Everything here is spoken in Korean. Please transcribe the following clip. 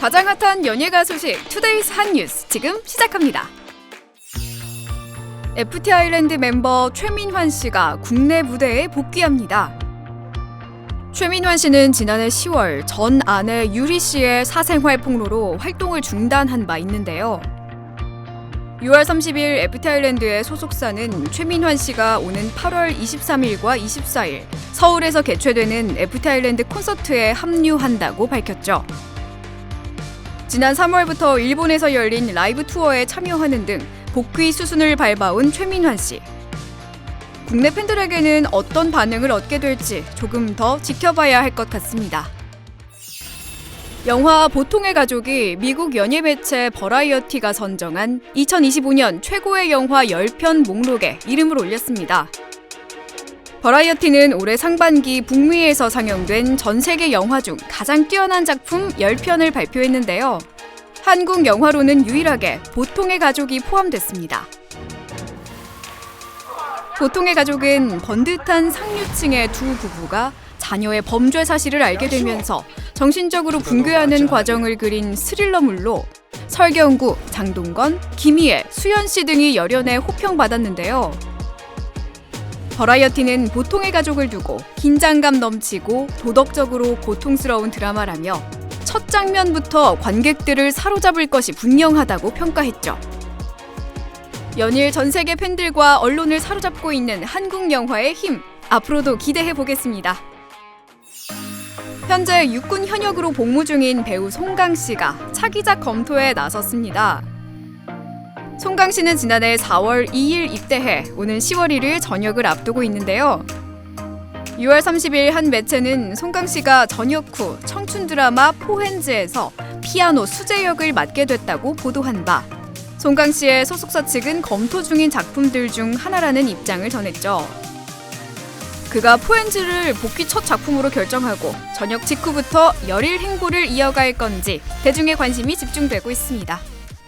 가장 핫한 연예가 소식 투데이스 한 뉴스 지금 시작합니다. FT 아일랜드 멤버 최민환 씨가 국내 무대에 복귀합니다. 최민환 씨는 지난해 10월 전 아내 유리 씨의 사생활 폭로로 활동을 중단한 바 있는데요. 6월 30일 FT 아일랜드의 소속사는 최민환 씨가 오는 8월 23일과 24일 서울에서 개최되는 FT 아일랜드 콘서트에 합류한다고 밝혔죠. 지난 3월부터 일본에서 열린 라이브 투어에 참여하는 등 복귀 수순을 밟아온 최민환 씨. 국내 팬들에게는 어떤 반응을 얻게 될지 조금 더 지켜봐야 할 것 같습니다. 영화 보통의 가족이 미국 연예 매체 버라이어티가 선정한 2025년 최고의 영화 10편 목록에 이름을 올렸습니다. 버라이어티는 올해 상반기 북미에서 상영된 전 세계 영화 중 가장 뛰어난 작품 10편을 발표했는데요. 한국 영화로는 유일하게 보통의 가족이 포함됐습니다. 보통의 가족은 번듯한 상류층의 두 부부가 자녀의 범죄 사실을 알게 되면서 정신적으로 붕괴하는 과정을 그린 스릴러물로 설경구, 장동건, 김희애, 수연 씨 등이 열연에 호평받았는데요. 버라이어티는 보통의 가족을 두고 긴장감 넘치고 도덕적으로 고통스러운 드라마라며 첫 장면부터 관객들을 사로잡을 것이 분명하다고 평가했죠. 연일 전 세계 팬들과 언론을 사로잡고 있는 한국 영화의 힘 앞으로도 기대해 보겠습니다. 현재 육군 현역으로 복무 중인 배우 송강 씨가 차기작 검토에 나섰습니다. 송강 씨는 지난해 4월 2일 입대해 오는 10월 1일 전역을 앞두고 있는데요. 6월 30일 한 매체는 송강 씨가 전역 후 청춘 드라마 포핸즈에서 피아노 수제 역을 맡게 됐다고 보도한 바 송강 씨의 소속사 측은 검토 중인 작품들 중 하나라는 입장을 전했죠. 그가 포엔즈를 복귀 첫 작품으로 결정하고 전역 직후부터 열일 행보를 이어갈 건지 대중의 관심이 집중되고 있습니다.